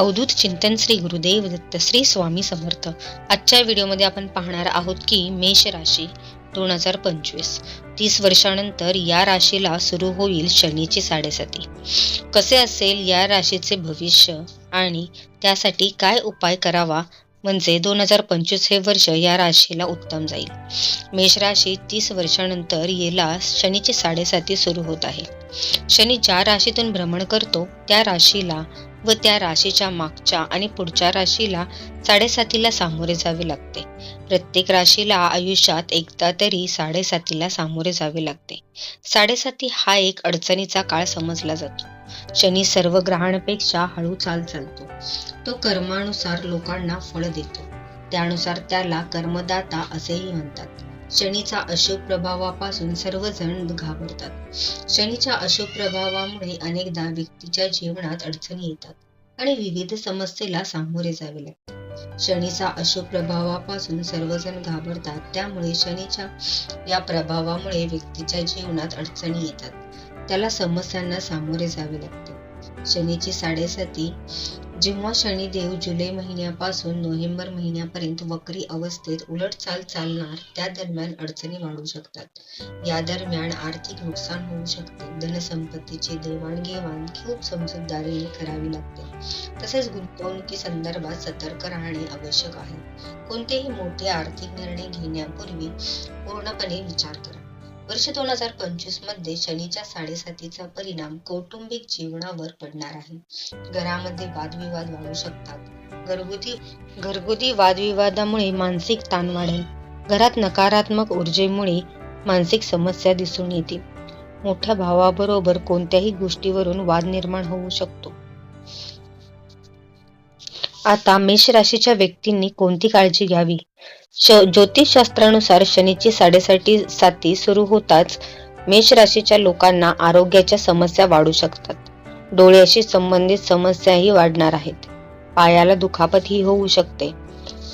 अवधूत चिंतन श्री गुरुदेव दत्त श्री स्वामी समर्थ. आजच्या व्हिडिओमध्ये आपण पाहणार आहोत की मेष राशी दोन हजार पंचवीस. तीस वर्षानंतर या राशीला सुरू होईल शनीची साडेसाती. कसे असेल या राशीचे भविष्य आणि त्यासाठी काय उपाय करावा? म्हणजे दोन हजार पंचवीस हे वर्ष या राशीला उत्तम जाईल. मेष राशी तीस वर्षानंतर येला शनीची साडेसाती सुरू होत आहे. शनी ज्या राशीतून भ्रमण करतो त्या राशीला व त्या राशीच्या मागच्या आणि पुढच्या राशीला साडेसातीला सामोरे जावे लागते. प्रत्येक राशीला आयुष्यात एकदा तरी साडेसातीला सामोरे जावे लागते. साडेसाती हा एक अडचणीचा काळ समजला जातो. शनी सर्व ग्रहांपेक्षा हळू चाल चालतो. तो कर्मानुसार लोकांना फळ देतो. त्यानुसार त्याला कर्मदाता असेही म्हणतात. शनीचा अशुभ प्रभावापासून सर्वजण घाबरतात. शनीच्या अशुभ प्रभावामुळे अनेकदा व्यक्तीच्या जीवनात अडचणी येतात आणि विविध समस्येला सामोरे जावे लागते. शनीचा अशुभ प्रभावापासून सर्वजण घाबरतात त्यामुळे शनीच्या या प्रभावामुळे व्यक्तीच्या जीवनात अडचणी येतात. त्याला समस्यांना सामोरे जावे लागते. शनीची साडेसाती जेव्हा शनिदेव जुलै महिन्यापासून नोव्हेंबर महिन्यापर्यंत वक्री अवस्थेत उलटचाल चालणार त्या दरम्यान अडचणी वाढू शकतात. या दरम्यान आर्थिक नुकसान होऊ शकते. धनसंपत्तीची देवाणघेवाण खूप समजूतदारीने करावी लागते. तसेच गुंतवणुकी संदर्भात सतर्क राहणे आवश्यक आहे. कोणतेही मोठे आर्थिक निर्णय घेण्यापूर्वी पूर्णपणे विचार करा. वर्ष दोन हजार पंचवीसमध्ये शनीच्या साडेसातीचा परिणाम कौटुंबिक जीवनावर पडणार आहे. घरामध्ये वादविवाद वाढू शकतात. घरगुती घरगुती वादविवादामुळे मानसिक ताण वाढेल. घरात नकारात्मक ऊर्जेमुळे मानसिक समस्या दिसून येतील मोठ्या भावाबरोबर कोणत्याही गोष्टीवरून वाद निर्माण होऊ शकतो. आता मेष राशीच्या व्यक्तींनी कोणती काळजी घ्यावी? श- ज्योतिषशास्त्रानुसार शनीची साडेसाती साती सुरू होताच मेष राशीच्या लोकांना आरोग्याच्या समस्या वाढू शकतात. डोळ्याशी संबंधित समस्याही वाढणार आहेत. पायाला दुखापतही होऊ शकते.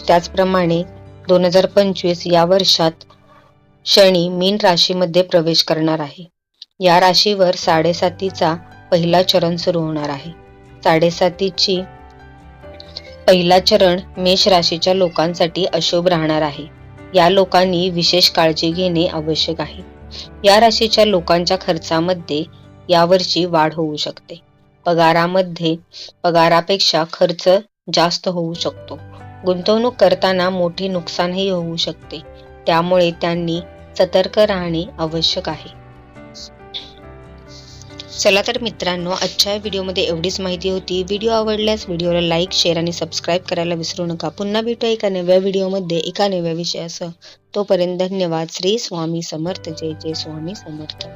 त्याचप्रमाणे दोन हजार पंचवीस या वर्षात शनी मीन राशीमध्ये प्रवेश करणार आहे. या राशीवर साडेसातीचा पहिला चरण सुरू होणार आहे. साडेसातीची पहिला चरण मेष राशीच्या लोकांसाठी अशुभ राहणार आहे. या लोकांनी विशेष काळजी घेणे आवश्यक आहे. या राशीच्या लोकांच्या खर्चामध्ये यावर्षी वाढ होऊ शकते. पगारामध्ये पगारापेक्षा खर्च जास्त होऊ शकतो. गुंतवणूक करताना मोठे नुकसानही होऊ शकते. त्यामुळे त्यांनी सतर्क राहणे आवश्यक आहे. चला तर मित्रांनो आजच्या व्हिडिओमध्ये एवढीच माहिती होती. व्हिडिओ आवडल्यास व्हिडिओला लाईक शेअर आणि सबस्क्राईब करायला विसरू नका. पुन्हा भेटू एका नव्या व्हिडिओमध्ये एका नव्या विषयासह. तोपर्यंत धन्यवाद. श्री स्वामी समर्थ. जय जय स्वामी समर्थ.